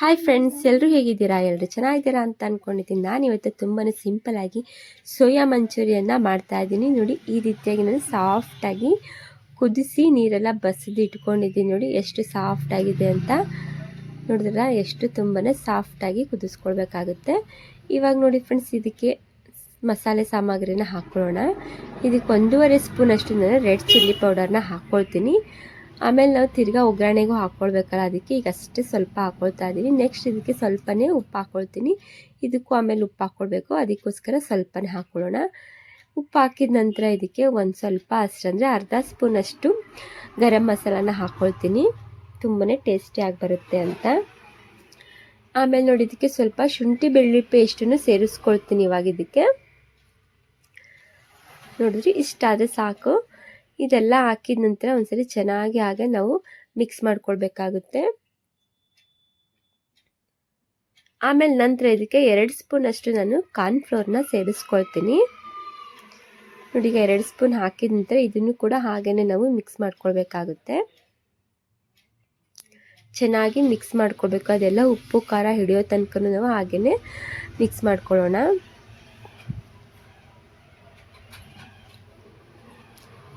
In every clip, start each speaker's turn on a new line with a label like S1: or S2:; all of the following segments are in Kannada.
S1: ಹಾಯ್ ಫ್ರೆಂಡ್ಸ್ ಎಲ್ಲರೂ ಹೇಗಿದ್ದೀರಾ? ಎಲ್ಲರೂ ಚೆನ್ನಾಗಿದ್ದೀರಾ ಅಂತ ಅಂದ್ಕೊಂಡಿದ್ದೀನಿ ನಾನು ಇವತ್ತು ತುಂಬಾ ಸಿಂಪಲಾಗಿ ಸೋಯಾ ಮಂಚೂರಿಯನ್ನ ಮಾಡ್ತಾ ಇದ್ದೀನಿ. ನೋಡಿ, ಈ ರೀತಿಯಾಗಿ ನಾನು ಸಾಫ್ಟಾಗಿ ಕುದಿಸಿ ನೀರೆಲ್ಲ ಬಸಿದು ಇಟ್ಕೊಂಡಿದ್ದೀನಿ. ನೋಡಿ, ಎಷ್ಟು ಸಾಫ್ಟ್ ಆಗಿದೆ ಅಂತ. ನೋಡಿದ್ರೆ ಎಷ್ಟು ತುಂಬಾ ಸಾಫ್ಟಾಗಿ ಕುದಿಸ್ಕೊಳ್ಬೇಕಾಗುತ್ತೆ. ಇವಾಗ ನೋಡಿ ಫ್ರೆಂಡ್ಸ್ ಇದಕ್ಕೆ ಮಸಾಲೆ ಸಾಮಗ್ರಿನ ಹಾಕ್ಕೊಳ್ಳೋಣ. ಇದಕ್ಕೆ ಒಂದೂವರೆ ಸ್ಪೂನಷ್ಟು ನಾನು ರೆಡ್ ಚಿಲ್ಲಿ ಪೌಡರ್ನ ಹಾಕ್ಕೊಳ್ತೀನಿ. ಆಮೇಲೆ ನಾವು ತಿರ್ಗಾ ಒಗ್ಗರಣೆಗೂ ಹಾಕ್ಕೊಳ್ಬೇಕಲ್ಲ ಅದಕ್ಕೆ ಈಗ ಅಷ್ಟೇ ಸ್ವಲ್ಪ ಹಾಕ್ಕೊಳ್ತಾ ಇದ್ದೀನಿ ನೆಕ್ಸ್ಟ್ ಇದಕ್ಕೆ ಸ್ವಲ್ಪನೇ ಉಪ್ಪು ಹಾಕ್ಕೊಳ್ತೀನಿ ಇದಕ್ಕೂ ಆಮೇಲೆ ಉಪ್ಪು ಹಾಕ್ಕೊಳ್ಬೇಕು ಅದಕ್ಕೋಸ್ಕರ ಸ್ವಲ್ಪನೇ ಹಾಕ್ಕೊಳ್ಳೋಣ ಉಪ್ಪು ಹಾಕಿದ ನಂತರ ಇದಕ್ಕೆ ಒಂದು ಸ್ವಲ್ಪ ಅಷ್ಟಂದರೆ ಅರ್ಧ ಸ್ಪೂನಷ್ಟು ಗರಂ ಮಸಾಲಾನ ಹಾಕ್ಕೊಳ್ತೀನಿ ತುಂಬಾ ಟೇಸ್ಟಿಯಾಗಿ ಬರುತ್ತೆ ಅಂತ. ಆಮೇಲೆ ನೋಡಿ, ಇದಕ್ಕೆ ಸ್ವಲ್ಪ ಶುಂಠಿ ಬೆಳ್ಳುಳ್ಳಿ ಪೇಸ್ಟನ್ನು ಸೇರಿಸ್ಕೊಳ್ತೀನಿ ಇವಾಗ ಇದಕ್ಕೆ. ನೋಡಿದ್ರಿ, ಇಷ್ಟಾದರೆ ಸಾಕು. ಇದೆಲ್ಲ ಹಾಕಿದ ನಂತರ ಒಂದ್ಸರಿ ಚೆನ್ನಾಗಿ ಹಾಗೆ ನಾವು ಮಿಕ್ಸ್ ಮಾಡ್ಕೊಳ್ಬೇಕಾಗುತ್ತೆ. ಆಮೇಲೆ ನಂತರ ಇದಕ್ಕೆ ಎರಡು ಸ್ಪೂನ್ ಅಷ್ಟು ನಾನು ಕಾರ್ನ್ಫ್ಲೋರ್ನ ಸೇರಿಸ್ಕೊಳ್ತೀನಿ. ನೋಡಿ ಈಗ ಎರಡು ಸ್ಪೂನ್ ಹಾಕಿದ ನಂತರ ಇದನ್ನು ಕೂಡ ಹಾಗೇನೆ ನಾವು ಮಿಕ್ಸ್ ಮಾಡ್ಕೊಳ್ಬೇಕಾಗುತ್ತೆ. ಚೆನ್ನಾಗಿ ಮಿಕ್ಸ್ ಮಾಡ್ಕೊಳ್ಬೇಕು. ಅದೆಲ್ಲ ಉಪ್ಪು, ಖಾರ ಹಿಡಿಯೋ ತನಕ ನಾವು ಹಾಗೇನೆ ಮಿಕ್ಸ್ ಮಾಡ್ಕೊಳ್ಳೋಣ.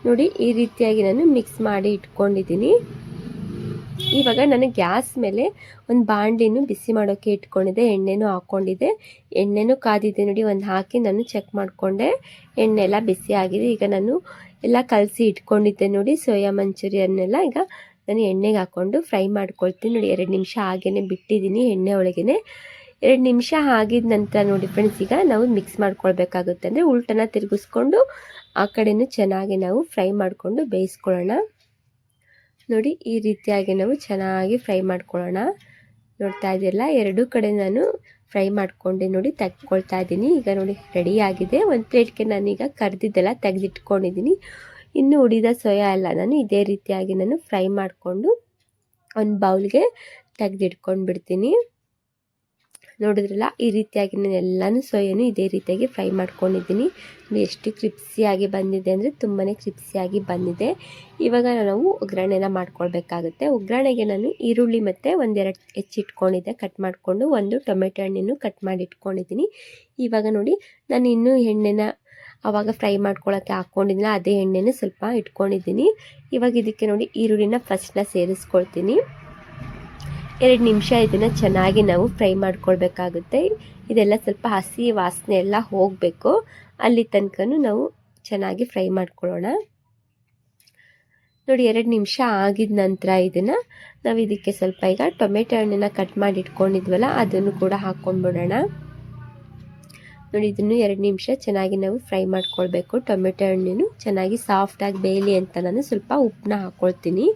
S1: ನೋಡಿ ಈ ರೀತಿಯಾಗಿ ನಾನು ಮಿಕ್ಸ್ ಮಾಡಿ ಇಟ್ಕೊಂಡಿದ್ದೀನಿ. ಇವಾಗ ನಾನು ಗ್ಯಾಸ್ ಮೇಲೆ ಒಂದು ಬಾಂಡಿನೂ ಬಿಸಿ ಮಾಡೋಕ್ಕೆ ಇಟ್ಕೊಂಡಿದ್ದೆ. ಎಣ್ಣೆನೂ ಹಾಕ್ಕೊಂಡಿದ್ದೆ. ಎಣ್ಣೆನೂ ಕಾದಿದ್ದೆ ನೋಡಿ, ಒಂದು ಹಾಕಿ ನಾನು ಚೆಕ್ ಮಾಡಿಕೊಂಡೆ. ಎಣ್ಣೆ ಎಲ್ಲ ಬಿಸಿ ಆಗಿದೆ. ಈಗ ನಾನು ಎಲ್ಲ ಕಲಸಿ ಇಟ್ಕೊಂಡಿದ್ದೆ ನೋಡಿ, ಸೋಯಾ ಮಂಚೂರಿಯನ್ನೆಲ್ಲ. ಈಗ ನಾನು ಎಣ್ಣೆಗೆ ಹಾಕ್ಕೊಂಡು ಫ್ರೈ ಮಾಡ್ಕೊಳ್ತೀನಿ ನೋಡಿ, ಎರಡು ನಿಮಿಷ ಹಾಗೇ ಬಿಟ್ಟಿದ್ದೀನಿ ಎಣ್ಣೆ ಒಳಗೇ ಎರಡು ನಿಮಿಷ ಆಗಿದ ನಂತರ ನೋಡಿ ಫ್ರೆಂಡ್ಸ್ ಈಗ ನಾವು ಮಿಕ್ಸ್ ಮಾಡ್ಕೊಳ್ಬೇಕಾಗುತ್ತೆ. ಅಂದರೆ ಉಲ್ಟನ ತಿರುಗಿಸ್ಕೊಂಡು ಆ ಕಡೆನೂ ಚೆನ್ನಾಗಿ ನಾವು ಫ್ರೈ ಮಾಡಿಕೊಂಡು ಬೇಯಿಸ್ಕೊಳ್ಳೋಣ. ನೋಡಿ ಈ ರೀತಿಯಾಗಿ ನಾವು ಚೆನ್ನಾಗಿ ಫ್ರೈ ಮಾಡ್ಕೊಳ್ಳೋಣ. ನೋಡ್ತಾ ಇದೆಯಲ್ಲ ಎರಡೂ ಕಡೆ ನಾನು ಫ್ರೈ ಮಾಡ್ಕೊಂಡೆ ನೋಡಿ ತೆಗ್ಕೊಳ್ತಾ ಇದ್ದೀನಿ ಈಗ ನೋಡಿ ರೆಡಿ ಆಗಿದೆ. ಒಂದು ಪ್ಲೇಟ್ಗೆ ನಾನೀಗ ಕರೆದಿದ್ದೆಲ್ಲ ತೆಗೆದಿಟ್ಕೊಂಡಿದ್ದೀನಿ ಇನ್ನು ಉಳಿದ ಸೋಯಾ ಎಲ್ಲ ನಾನು ಇದೇ ರೀತಿಯಾಗಿ ನಾನು ಫ್ರೈ ಮಾಡಿಕೊಂಡು ಒಂದು ಬೌಲ್ಗೆ ತೆಗೆದಿಟ್ಕೊಂಡು ಬಿಡ್ತೀನಿ ನೋಡಿದ್ರಲ್ಲ, ಈ ರೀತಿಯಾಗಿ ನಾನು ಎಲ್ಲನೂ ಸೋಯನ್ನು ಇದೇ ರೀತಿಯಾಗಿ ಫ್ರೈ ಮಾಡ್ಕೊಂಡಿದ್ದೀನಿ. ಎಷ್ಟು ಕ್ರಿಪ್ಸಿಯಾಗಿ ಬಂದಿದೆ ಅಂದರೆ ತುಂಬಾ ಕ್ರಿಪ್ಸಿಯಾಗಿ ಬಂದಿದೆ. ಇವಾಗ ನಾವು ಒಗ್ಗರಣೆನ ಮಾಡ್ಕೊಳ್ಬೇಕಾಗುತ್ತೆ. ಒಗ್ಗರಣೆಗೆ ನಾನು ಈರುಳ್ಳಿ ಮತ್ತು ಒಂದೆರಡು ಹೆಚ್ಚಿಟ್ಕೊಂಡಿದ್ದೆ. ಕಟ್ ಮಾಡಿಕೊಂಡು ಒಂದು ಟೊಮೆಟೊ ಹಣ್ಣನ್ನು ಕಟ್ ಮಾಡಿ ಇಟ್ಕೊಂಡಿದ್ದೀನಿ ಇವಾಗ ನೋಡಿ, ನಾನು ಇನ್ನೂ ಎಣ್ಣೆನ ಆವಾಗ ಫ್ರೈ ಮಾಡ್ಕೊಳ್ಳೋಕ್ಕೆ ಹಾಕ್ಕೊಂಡಿದ್ದಿಲ್ಲ ಅದೇ ಎಣ್ಣೆನ ಸ್ವಲ್ಪ ಇಟ್ಕೊಂಡಿದ್ದೀನಿ. ಇವಾಗ ಇದಕ್ಕೆ ನೋಡಿ ಈರುಳ್ಳಿನ ಫಸ್ಟ್ನ ಸೇರಿಸ್ಕೊಳ್ತೀನಿ. ಎರಡು ನಿಮಿಷ ಇದನ್ನು ಚೆನ್ನಾಗಿ ನಾವು ಫ್ರೈ ಮಾಡ್ಕೊಳ್ಬೇಕಾಗುತ್ತೆ. ಇದೆಲ್ಲ ಸ್ವಲ್ಪ ಹಸಿ ವಾಸನೆ ಎಲ್ಲ ಹೋಗಬೇಕು. ಅಲ್ಲಿ ತನಕ ನಾವು ಚೆನ್ನಾಗಿ ಫ್ರೈ ಮಾಡ್ಕೊಳ್ಳೋಣ. ನೋಡಿ, ಎರಡು ನಿಮಿಷ ಆಗಿದ ನಂತರ ಇದನ್ನು ನಾವು ಇದಕ್ಕೆ ಸ್ವಲ್ಪ ಈಗ ಟೊಮೆಟೊ ಹಣ್ಣನ್ನು ಕಟ್ ಮಾಡಿ ಇಟ್ಕೊಂಡಿದ್ವಲ್ಲ, ಅದನ್ನು ಕೂಡ ಹಾಕ್ಕೊಂಡ್ಬಿಡೋಣ ನೋಡಿ, ಇದನ್ನು ಎರಡು ನಿಮಿಷ ಚೆನ್ನಾಗಿ ನಾವು ಫ್ರೈ ಮಾಡ್ಕೊಳ್ಬೇಕು. ಟೊಮೆಟೊ ಹಣ್ಣಿನೂ ಚೆನ್ನಾಗಿ ಸಾಫ್ಟಾಗಿ ಬೇಯಲಿ ಅಂತ ನಾನು ಸ್ವಲ್ಪ ಉಪ್ಪನ್ನ ಹಾಕ್ಕೊಳ್ತೀನಿ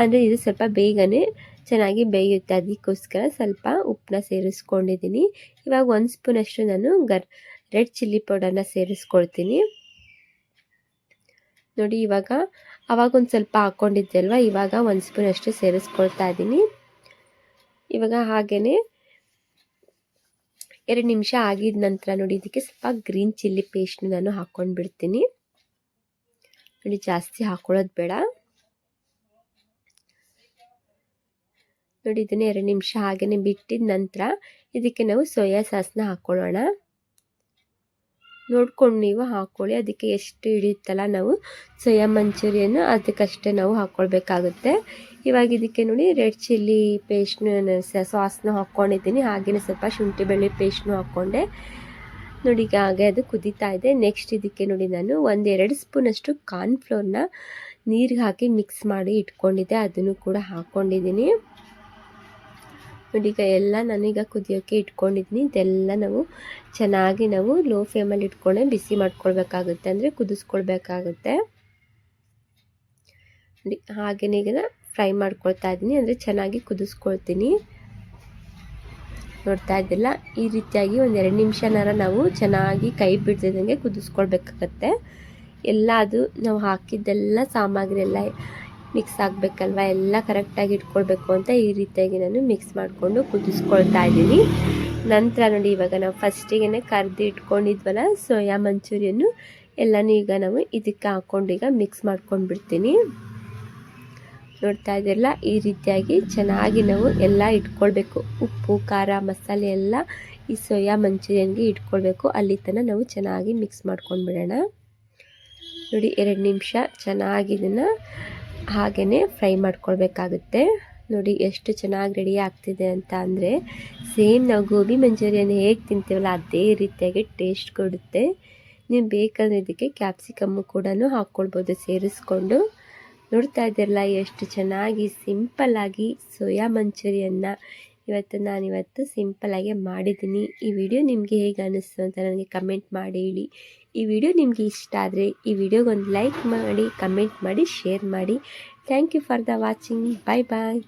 S1: ಅಂದರೆ ಇದು ಸ್ವಲ್ಪ ಬೇಗನೆ ಚೆನ್ನಾಗಿ ಬೇಯುತ್ತೆ. ಅದಕ್ಕೋಸ್ಕರ ಸ್ವಲ್ಪ ಉಪ್ಪನ್ನ ಸೇರಿಸ್ಕೊಂಡಿದ್ದೀನಿ. ಇವಾಗ ಒಂದು ಸ್ಪೂನಷ್ಟು ನಾನು ಗರ್, ರೆಡ್ ಚಿಲ್ಲಿ ಪೌಡರ್ನ ಸೇರಿಸ್ಕೊಳ್ತೀನಿ. ನೋಡಿ ಇವಾಗ, ಅವಾಗ ಒಂದು ಸ್ವಲ್ಪ ಹಾಕ್ಕೊಂಡಿದ್ದೆ ಅಲ್ವಾ? ಇವಾಗ ಒಂದು ಸ್ಪೂನಷ್ಟು ಸೇರಿಸ್ಕೊಳ್ತಾ ಇದ್ದೀನಿ. ಇವಾಗ ಹಾಗೆಯೇ ಎರಡು ನಿಮಿಷ ಆಗಿದ ನಂತರ ನೋಡಿ, ಇದಕ್ಕೆ ಸ್ವಲ್ಪ ಗ್ರೀನ್ ಚಿಲ್ಲಿ ಪೇಸ್ಟ್ನ ನಾನು ಹಾಕ್ಕೊಂಡು ಬಿಡ್ತೀನಿ ನೋಡಿ, ಜಾಸ್ತಿ ಹಾಕ್ಕೊಳ್ಳೋದು ಬೇಡ. ನೋಡಿ ಇದನ್ನ ಎರಡು ನಿಮಿಷ ಹಾಗೆಯೇ ಬಿಟ್ಟಿದ ನಂತರ ಇದಕ್ಕೆ ನಾವು ಸೋಯಾ ಸಾಸ್ನ ಹಾಕ್ಕೊಳ್ಳೋಣ. ನೋಡ್ಕೊಂಡು ನೀವು ಹಾಕ್ಕೊಳ್ಳಿ, ಅದಕ್ಕೆ ಎಷ್ಟು ಹಿಡಿಯುತ್ತಲ್ಲ ನಾವು ಸೋಯಾ ಮಂಚೂರಿಯನ್ನು ಅದಕ್ಕಷ್ಟೇ ನಾವು ಹಾಕ್ಕೊಳ್ಬೇಕಾಗುತ್ತೆ. ಇವಾಗ ಇದಕ್ಕೆ ನೋಡಿ ರೆಡ್ ಚಿಲ್ಲಿ ಪೇಸ್ಟ್ನ ಸಾಸ್ನ ಹಾಕ್ಕೊಂಡಿದ್ದೀನಿ, ಹಾಗೆಯೇ ಸ್ವಲ್ಪ ಶುಂಠಿ ಬೆಳ್ಳಿ ಪೇಸ್ಟ್ನು ಹಾಕ್ಕೊಂಡೆ. ನೋಡಿ ಈಗ ಹಾಗೆ ಅದು ಕುದೀತಾ ಇದೆ. ನೆಕ್ಸ್ಟ್ ಇದಕ್ಕೆ ನೋಡಿ ನಾನು ಒಂದೆರಡು ಸ್ಪೂನಷ್ಟು ಕಾರ್ನ್ಫ್ಲೋರ್ನ ನೀರಿಗೆ ಹಾಕಿ ಮಿಕ್ಸ್ ಮಾಡಿ ಇಟ್ಕೊಂಡಿದ್ದೆ, ಅದನ್ನು ಕೂಡ ಹಾಕ್ಕೊಂಡಿದ್ದೀನಿ. ನೋಡಿ ಈಗ ಎಲ್ಲ ನಾನೀಗ ಕುದಿಯೋಕ್ಕೆ ಇಟ್ಕೊಂಡಿದ್ದೀನಿ ಇದೆಲ್ಲ ನಾವು ಚೆನ್ನಾಗಿ ನಾವು ಲೋ ಫ್ಲೇಮಲ್ಲಿ ಇಟ್ಕೊಂಡೆ ಬಿಸಿ ಮಾಡ್ಕೊಳ್ಬೇಕಾಗುತ್ತೆ. ಅಂದರೆ ಕುದಿಸ್ಕೊಳ್ಬೇಕಾಗುತ್ತೆ. ಹಾಗೆಯೇ ಈಗ ಫ್ರೈ ಮಾಡ್ಕೊಳ್ತಾ ಇದ್ದೀನಿ. ಅಂದರೆ ಚೆನ್ನಾಗಿ ಕುದಿಸ್ಕೊಳ್ತೀನಿ. ನೋಡ್ತಾ ಇದ್ದಿಲ್ಲ ಈ ರೀತಿಯಾಗಿ ಒಂದು ಎರಡು ನಿಮಿಷನಾರ ನಾವು ಚೆನ್ನಾಗಿ ಕೈ ಬಿಡ್ದಿದ್ದಂಗೆ ಕುದಿಸ್ಕೊಳ್ಬೇಕಾಗತ್ತೆ. ಎಲ್ಲ ಅದು ನಾವು ಹಾಕಿದ್ದೆಲ್ಲ ಸಾಮಗ್ರಿ ಎಲ್ಲ ಮಿಕ್ಸ್ ಆಗಬೇಕಲ್ವ? ಎಲ್ಲ ಕರೆಕ್ಟಾಗಿ ಇಟ್ಕೊಳ್ಬೇಕು ಅಂತ ಈ ರೀತಿಯಾಗಿ ನಾನು ಮಿಕ್ಸ್ ಮಾಡಿಕೊಂಡು ಕುದಿಸ್ಕೊಳ್ತಾ ಇದ್ದೀನಿ. ನಂತರ ನೋಡಿ ಇವಾಗ ನಾವು ಫಸ್ಟಿಗೆ ಕರೆದು ಇಟ್ಕೊಂಡಿದ್ವಲ್ಲ ಸೋಯಾ ಮಂಚೂರಿಯನ್ನು ಎಲ್ಲನೂ ಈಗ ನಾವು ಇದಕ್ಕೆ ಹಾಕ್ಕೊಂಡು ಈಗ ಮಿಕ್ಸ್ ಮಾಡ್ಕೊಂಡು ಬಿಡ್ತೀನಿ ನೋಡ್ತಾ ಇದ್ದೀರಲ್ಲ, ಈ ರೀತಿಯಾಗಿ ಚೆನ್ನಾಗಿ ನಾವು ಎಲ್ಲ ಇಟ್ಕೊಳ್ಬೇಕು. ಉಪ್ಪು, ಖಾರ, ಮಸಾಲೆ ಎಲ್ಲ ಈ ಸೋಯಾ ಮಂಚೂರಿಯನ್ಗೆ ಇಟ್ಕೊಳ್ಬೇಕು. ಅಲ್ಲಿ ತನಕ ನಾವು ಚೆನ್ನಾಗಿ ಮಿಕ್ಸ್ ಮಾಡ್ಕೊಂಡ್ಬಿಡೋಣ. ನೋಡಿ, ಎರಡು ನಿಮಿಷ ಚೆನ್ನಾಗಿ ಇದನ್ನು ಹಾಗೆಯೇ ಫ್ರೈ ಮಾಡ್ಕೊಳ್ಬೇಕಾಗುತ್ತೆ. ನೋಡಿ ಎಷ್ಟು ಚೆನ್ನಾಗಿ ರೆಡಿ ಆಗ್ತಿದೆ ಅಂತ ಅಂದರೆ ಸೇಮ್ ನಾವು ಗೋಬಿ ಮಂಚೂರಿಯನ್ ಹೇಗೆ ತಿಂತೀವಲ್ಲ ಅದೇ ರೀತಿಯಾಗಿ ಟೇಸ್ಟ್ ಕೊಡುತ್ತೆ. ನೀವು ಬೇಕಂದ್ರೆ ಇದಕ್ಕೆ ಕ್ಯಾಪ್ಸಿಕಮ್ಮು ಕೂಡ ಹಾಕ್ಕೊಳ್ಬೋದು ಸೇರಿಸ್ಕೊಂಡು. ನೋಡ್ತಾ ಇದ್ದೀರಲ್ಲ ಎಷ್ಟು ಚೆನ್ನಾಗಿ ಸಿಂಪಲ್ಲಾಗಿ ಸೋಯಾ ಮಂಚೂರಿಯನ್ನ ಇವತ್ತು ನಾನಿವತ್ತು ಸಿಂಪಲಾಗಿ ಮಾಡಿದ್ದೀನಿ. ಈ ವಿಡಿಯೋ ನಿಮಗೆ ಹೇಗೆ ಅನ್ನಿಸ್ತು ಅಂತ ನನಗೆ ಕಮೆಂಟ್ ಮಾಡಿ ಹೇಳಿ. ಈ ವಿಡಿಯೋ ನಿಮಗೆ ಇಷ್ಟ ಆದರೆ ಈ ವಿಡಿಯೋಗೊಂದು ಲೈಕ್ ಮಾಡಿ ಕಮೆಂಟ್ ಮಾಡಿ ಶೇರ್ ಮಾಡಿ. Thank you for the watching bye bye